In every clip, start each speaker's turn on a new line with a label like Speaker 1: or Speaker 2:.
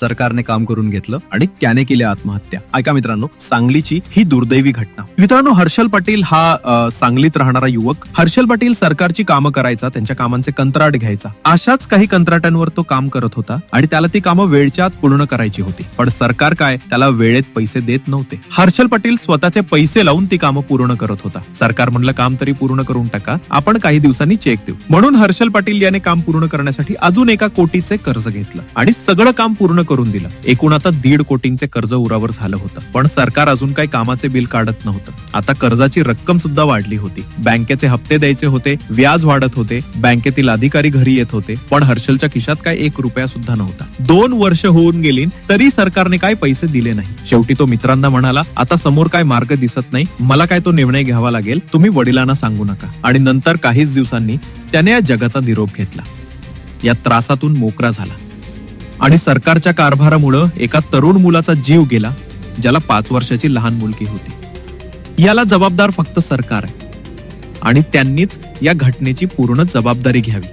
Speaker 1: सरकारने काम करून घेतलं आणि त्याने केली आत्महत्या. ऐका मित्रांनो सांगलीची ही दुर्दैवी घटना. मित्रांनो हर्षल पाटील हा सांगलीत राहणारा युवक. हर्षल पाटील सरकारची कामं करायचा त्यांच्या कामांचे कंत्राट घ्यायचा. अशाच काही कंत्राटांवर तो काम करत होता आणि त्याला ती कामं वेळच्या आत पूर्ण करायची होती. पण सरकार काय? त्याला वेळेत पैसे देत नव्हते. हर्षल पाटील स्वतःचे पैसे लावून ती कामं पूर्ण करत होता. सरकार म्हणलं काम तरी पूर्ण करून टाका. आपण काही दिवसांनी चेक देऊ. म्हणून हर्षल पाटील याने काम पूर्ण करण्यासाठी अजून एका कोटीचे कर्ज घेतलं आणि सगळं काम पूर्ण करून दिलं. एकूण आता दीड कोटींचे कर्ज उरावर झालं होतं. पण सरकार अजून काही कामाचे बिल काढत नव्हतं. आता कर्जाची रक्कम सुद्धा वाढली होती. बँकेचे हप्ते द्यायचे होते व्याज वाढत होते बँकेतील अधिकारी घरी येत होते पण हर्षलच्या खिशात काय एक रुपया सुद्धा नव्हता. दोन वर्ष होऊन गेली तरी सरकारने काय पैसे दिले नाही. शेवटी तो मित्रांना म्हणाला आता समोर काय मार्ग दिसत नाही मला काय तो निर्णय घ्यावा लागेल? तुम्ही वडिलांना सांगू नका. आणि नंतर काहीच दिवसांनी त्याने या जगाचा निरोप घेतला. या त्रासातून मोकळा झाला. आणि सरकारच्या कारभारामुळं एका तरुण मुलाचा जीव गेला ज्याला पाच वर्षाची लहान मुलगी होती. याला जबाबदार फक्त सरकार आहे. आणि त्यांनीच या घटनेची पूर्ण जबाबदारी घ्यावी.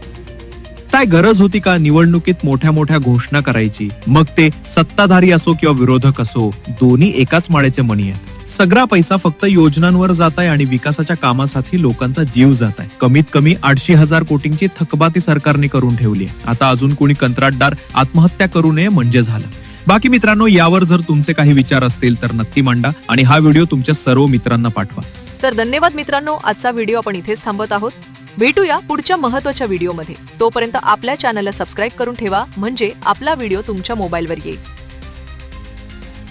Speaker 1: काय गरज होती का निवडणुकीत मोठ्या मोठ्या घोषणा करायची? मग ते सत्ताधारी असो किंवा विरोधक असो दोन्ही एकाच माळ्याचे मणी आहेत. सगळा पैसा फक्त योजनांवर जात आहे आणि विकासाच्या कामासाठी लोकांचा जीव जात आहे कमीत कमी आठशे हजार कोटींची थकबाती सरकारने करून ठेवली आहे. आता अजून कोणी कंत्राटदार आत्महत्या करू नये म्हणजे झालं. बाकी मित्रांनो यावर जर तुमचे काही विचार असतील तर नक्की मांडा आणि हा व्हिडिओ तुमच्या सर्व मित्रांना पाठवा.
Speaker 2: तर धन्यवाद मित्रांनो आजचा व्हिडिओ आपण इथेच थांबत आहोत. भेटूया पुढच्या महत्त्वाच्या व्हिडिओमध्ये. तोपर्यंत आपल्या चॅनलला सबस्क्राईब करून ठेवा म्हणजे आपला व्हिडिओ तुमच्या मोबाईलवर येईल.